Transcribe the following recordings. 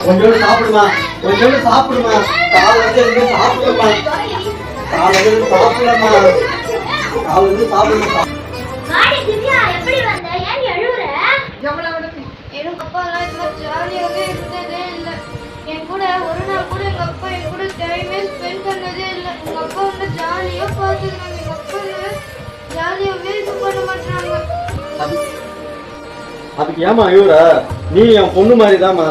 கொஞ்சோண்டு சாப்பிடுமா கொஞ்சோண்டு சாப்பிடுமா. இருந்து எதுவும் சாப்பிடுமா? காலைல இருந்து சாப்பிடுமா? எப்படி வந்த? ஏன் எழுவுற? எனக்கு அப்பா எல்லாம் இந்த மாதிரி ஜாலியாகவே இருந்ததே இல்லை. என் கூட ஒரு நாள் கூட எங்க அப்பா என் கூட டைமே ஸ்பெண்ட் பண்ணதே இல்லை. எங்க அப்பா வந்து ஜாலியா பார்த்துக்கிறாங்க. எங்க அப்பா என்ன ஜாலியாகவே இது பண்ண மாட்டாங்க அது- அதுக்கு ஏமா இவர நீ என் பொண்ணு மாதிரிதாம்மா.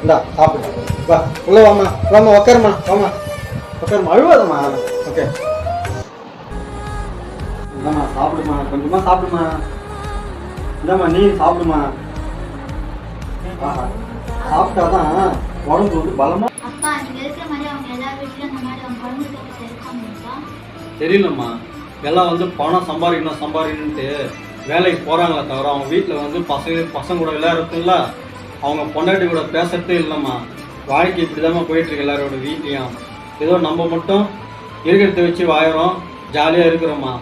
இந்தா சாப்பிடு. வா உள்ள வாமா வாமா உக்காருமா வாமா உக்காருமா அழுவாதம்மா. ஓகே. இந்தாம்மா சாப்பிடுமா கொஞ்சமா சாப்பிடுமா. இந்தாம்மா நீ சாப்பிடுமா. ஆஹா. சாப்பிட்டாதான் உடம்பு வந்து பலமா அப்பா நீங்க இருக்கிற மாதிரி அவங்க எல்லா வீட்லயும் அந்த மாதிரி அவங்க குழந்தைகளுக்கு இருக்காங்கப்பா தெரியலம்மா. எல்லாம் வந்து பணம் சம்பாதிக்கணும் சம்பாதிக்கணுன்ட்டு வேலைக்கு போகிறாங்களே தவிர அவங்க வீட்டில் வந்து பசங்க பசங்க கூட விளையாடுறதுல அவங்க பொண்டாட்டி கூட பேசுறதே இல்லைம்மா வாழ்க்கை இப்படி போயிட்டு இருக்கு எல்லாரோட வீட்லேயும். ஏதோ நம்ம மட்டும் இருக்கிறத வச்சு வாழறோம் ஜாலியாக இருக்கிறோம்மா.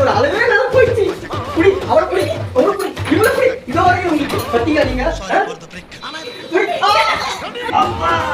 ஒரு அளவே இல்லாம போயிடுச்சு. அவளை புடி அவளை புடி இவளை புடி இதோ வரைக்கும் உங்களுக்கு பத்தியா நீங்க Alpha!